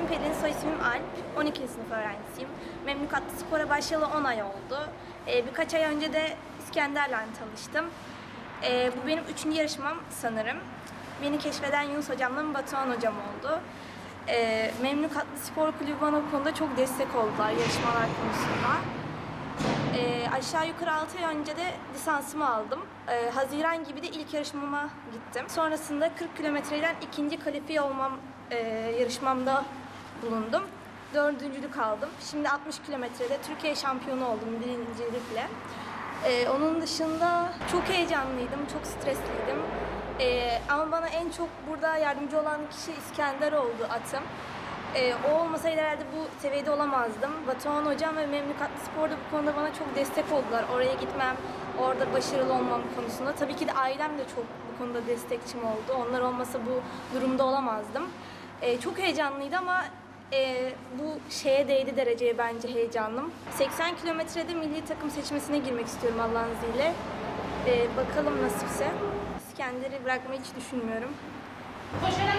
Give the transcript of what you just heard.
Pelin, soy ismim Alp. 12. sınıf öğrencisiyim. Memlük Atlı Spor'a başlayalı 10 ay oldu. Ee, birkaç ay önce de İskender'le tanıştım. Ee, bu benim üçüncü yarışmam sanırım. Beni keşfeden Yunus Hocam'la Batuhan Hocam oldu. Ee, Memlük Atlı Spor Kulübü bana o konuda çok destek oldular yarışmalar konusunda. Ee, aşağı yukarı 6 ay önce de lisansımı aldım. Ee, Haziran gibi de ilk yarışmama gittim. Sonrasında 40 kilometreden ikinci kalifiye olmam e, yarışmamda bulundum. Dördüncülük aldım. Şimdi 60 kilometrede Türkiye şampiyonu oldum birincilikle. Ee, onun dışında çok heyecanlıydım, çok stresliydim. Ee, ama bana en çok burada yardımcı olan kişi İskender oldu atım. Ee, o olmasaydı herhalde bu seviyede olamazdım. Batuhan Hocam ve Memlük Atlı Spor'da bu konuda bana çok destek oldular. Oraya gitmem, orada başarılı olmam konusunda. Tabii ki de ailem de çok bu konuda destekçim oldu. Onlar olmasa bu durumda olamazdım. Ee, çok heyecanlıydı ama e, bu şeye değdi dereceye bence heyecanlım. 80 kilometrede milli takım seçmesine girmek istiyorum Allah'ın izniyle. Ee, bakalım nasipse. İskender'i bırakmayı hiç düşünmüyorum. Koşarak